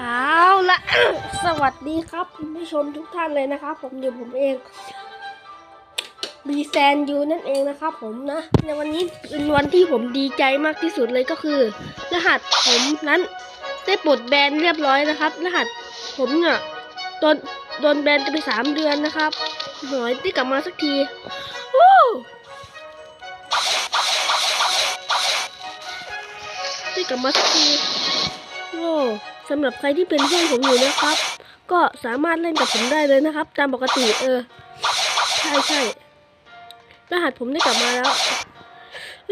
เอาละสวัสดีครับคุณผู้ชมทุกท่านเลยนะครับ ผมอยู่ผมเองบีแซนยูนั่นเองนะครับ ผมนะในวันนี้เป็นวันที่ผมดีใจมากที่สุดเลยก็คือ รหัสผมนั้นได้ปลดแบนเรียบร้อยนะครับ รหัสผมเนี่ยโดนโดนแบนจะไปสามเดือนนะครับหน่อยได้กลับมาสักทีได้กลับมาสักทีโอ้ สำหรับใครที่เป็นเพื่อนผมอยู่นะครับ ก็สามารถเล่นกับผมได้เลยนะครับ ตามปกติเออ ใช่ใช่รหัสผมได้กลับมาแล้ว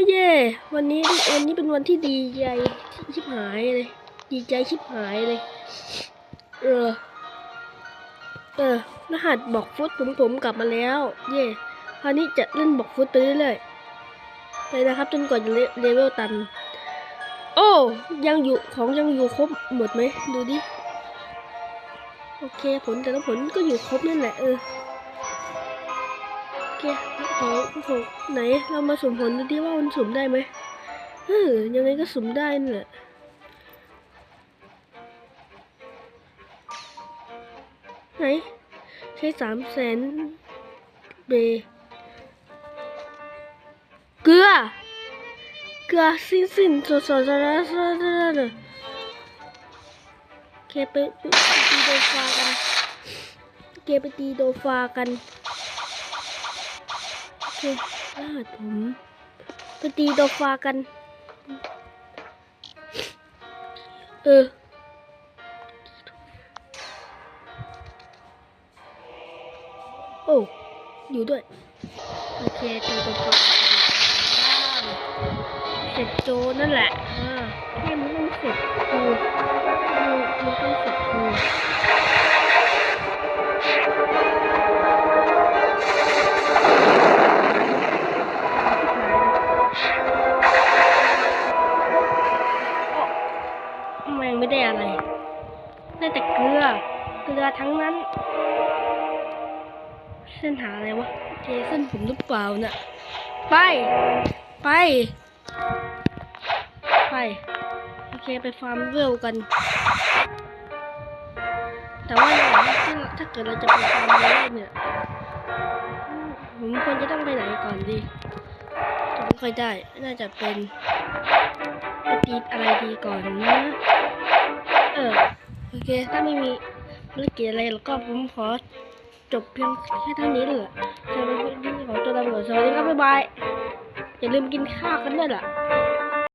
เย่วันนี้วันนี้เป็นวันที่ดีใจชิบหายเลย ดีใจชิบหายเลย เออ เออ รหัสบอกฟุตผมผมกลับมาแล้ว เย่คราวนี้จะเล่นบอกฟุตไปเรื่อยๆไปนะครับ จนกว่าจะเลเวลตัน โอ้ยังอยู่ของยังอยู่ครบหมดไหมดูดิโอเคผลแต่ละผลก็อยู่ครบนั่นแหละเออโอเคของของไหนเรามาสุ่มผลดูดิว่ามันสุ่มได้ไหมเออยังไงก็สุ่มได้นั่นแหละไหนใช้สามแสนเบเกลือ กลือสิ้นสิ้นสดสดสดสดสดเคไปตีโดฟากันเคไปตีโดฟากันโอเครหัสผมไปตีโดฟากัน เออโอ้อยู่ด้วย โอเคตีโดฟากันเส ร็จโจนั่นแหละอ่าแค่มันต้องเสร็จกูมันมันต้องเสร็จกูแมงไม่ได้อะไร ได้แต่เกลือ เกลือทั้งนั้น เส้นหาอะไรวะ เจเส้นผมหรือเปล่าน่ะไป ไป ไป โอเคไปฟาร์มเวลกัน แต่ว่าถ้าถ้าเกิดเราจะไปฟาร์มเวลเนี่ยผมควรจะต้องไปไหนก่อนดีจะไม่ค่อยได้ น่าจะเป็นปตีอะไรดีก่อนนะ เออ โอเค ถ้าไม่มีภารกิจอะไรแล้วก็ผมขอจบเพียงแค่เท่านี้เลยจะไปที่ขอตัวลาไปก่อนสวัสดีครับ บ๊ายบาย อย่าลืมกินข้าวกันด้วยล่ะ